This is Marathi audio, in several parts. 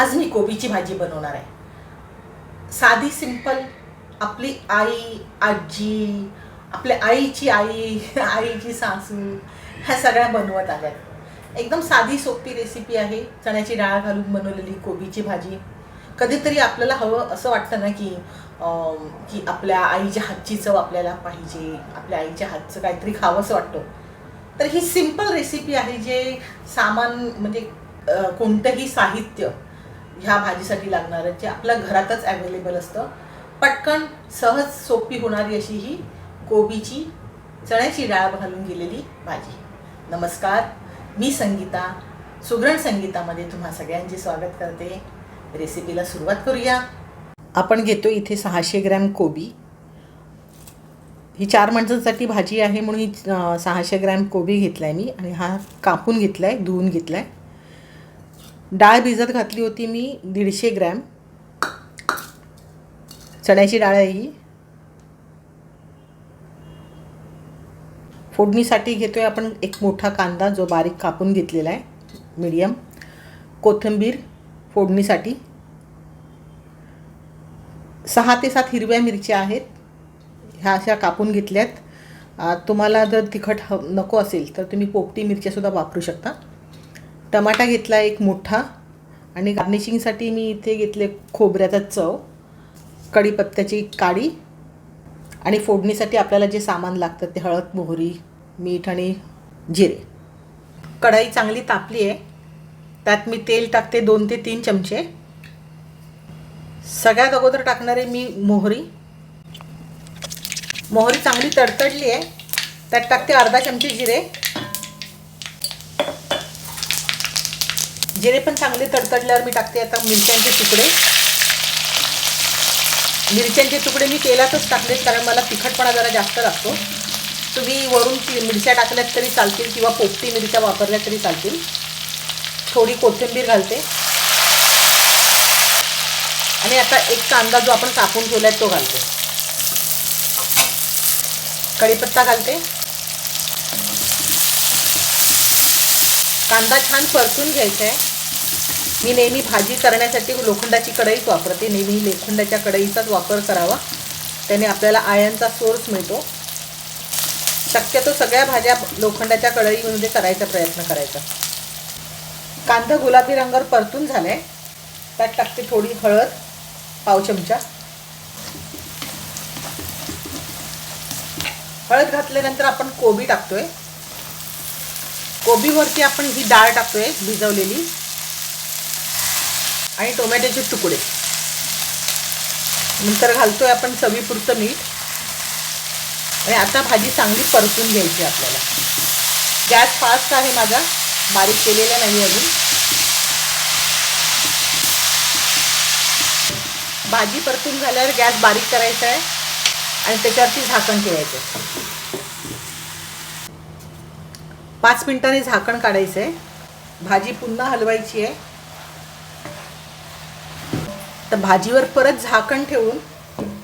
आज मी कोबीची भाजी बनवणार आहे. साधी सिंपल आपली आई आजी आपल्या आईची आई आईची सासू ह्या सगळ्या बनवत आल्यात. एकदम साधी सोपी रेसिपी आहे. चण्याची डाळ घालून बनवलेली कोबीची भाजी. कधीतरी आपल्याला हवं असं वाटतं ना की की आपल्या आईच्या हातची चव आपल्याला पाहिजे आपल्या आईच्या हातचं काहीतरी खावंसं वाटतं. तर ही सिंपल रेसिपी आहे जे सामान म्हणजे कोणतंही साहित्य ह्या भाजीसाठी लागणारं जे आपल्या घरातच अवेलेबल असतं पटकन सहज सोपी होणारी अशी ही कोबीची चण्याची डाळ घालून गेलेली भाजी. नमस्कार मी संगीता सुग्रण संगीतामध्ये तुम्हा सगळ्यांचे स्वागत करते. रेसिपीला सुरुवात करूया. आपण घेतो इथे सहाशे ग्रॅम कोबी. ही चार माणसांसाठी भाजी आहे म्हणून ही सहाशे ग्रॅम कोबी घेतला आहे मी आणि हा कापून घेतला आहे धुवून घेतला आहे डाळ भिजत घातली होती मी दीडशे ग्रॅम. चण्याची डाळ आहे ही. फोडणीसाठी घेतोय आपण एक मोठा कांदा जो बारीक कापून घेतलेला आहे मीडियम कोथिंबीर फोडणीसाठी. सहा ते सात हिरव्या मिरच्या आहेत ह्या अशा कापून घेतल्यात. तुम्हाला जर तिखट ह नको असेल तर तुम्ही पोपटी मिरच्यासुद्धा वापरू शकता. टमाटा घेतला एक मोठा आणि गार्निशिंगसाठी मी इथे घेतले खोबऱ्याचा चव कढीपत्त्याची काडी आणि फोडणीसाठी आपल्याला जे सामान लागतं ते हळद मोहरी मीठ आणि जिरे. कढाई चांगली तापली आहे. त्यात मी तेल टाकते दोन ते तीन चमचे. सगळ्यात अगोदर टाकणारे मी मोहरी. मोहरी चांगली तडतडली आहे. त्यात टाकते अर्धा चमचे जिरे. जिरे पण चांगले तडतडल्यावर मी टाकते आता मिरच्यांचे तुकडे. मिरच्यांचे तुकडे मी तेलातच टाकलेत कारण मला तिखटपणा जरा जास्त लागतो. तुम्ही वरून ती मिरच्या टाकल्यात तरी चालतील किंवा पोपटी मिरच्या वापरल्या तरी चालतील. थोडी कोथिंबीर घालते. आणि आता एक कांदा जो आपण कापून ठेवलाय तो घालते. कढीपत्ता घालते. कांदा छान परतून घ्यायचा आहे मी नेहमी भाजी करण्यासाठी लोखंडाची कढईच वापरते. नेहमी लोखंडाच्या कढईचाच वापर करावा. त्याने आपल्याला आयनचा सोर्स मिळतो. शक्यतो सगळ्या भाज्या लोखंडाच्या कढईमध्ये करायचा प्रयत्न करायचा. कांदा गुलाबी रंगावर परतून झालाय. त्यात टाकते थोडी हळद पाव चमचा. हळद घातल्यानंतर आपण कोबी टाकतोय. कोबीवरती आपण ही डाळ टाकतोय भिजवलेली. आणि टोमॅटोचे तुकडे. नंतर घालतोय आपण चवीपुरतं मीठ. आणि आता भाजी चांगली परतून घ्यायची आपल्याला. गॅस फास्ट आहे माझा. बारीक केलेला नाही अजून. भाजी परतून झाल्यावर गॅस बारीक करायचा आहे. आणि त्याच्यावरती झाकण ठेवायचं आहे. पाच मिनिटांनी झाकण काढायचं आहे. भाजी पुन्हा हलवायची आहे. तर भाजीवर परत झाकण ठेवून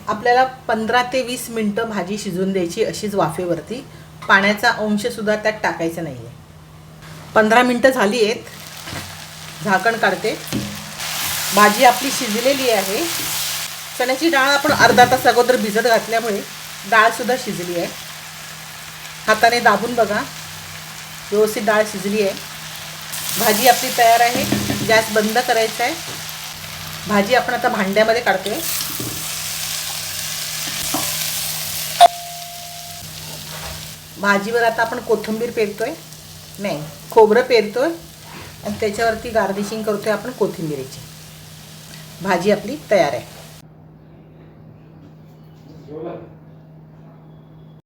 आपल्याला पंधरा ते वीस मिनटं भाजी शिजवून द्यायची अशीच वाफेवरती. पाण्याचा अंशसुद्धा त्यात टाकायचा नाही आहे पंधरा मिनटं झाली आहेत. झाकण काढते. भाजी आपली शिजलेली आहे. चण्याची डाळ आपण अर्धा तास अगोदर भिजत घातल्यामुळे डाळसुद्धा शिजली आहे. हाताने दाबून बघा. व्यवस्थित डाळ शिजली आहे. भाजी आपली तयार आहे. गॅस बंद करायचा आहे. भाजी आपण आता भांड्यामध्ये काढतोय. भाजीवर आता आपण कोथिंबीर पेरतोय. नाही खोबरं पेरतोय. आणि त्याच्यावरती गार्निशिंग करतोय आपण कोथिंबीरीची. भाजी आपली तयार आहे.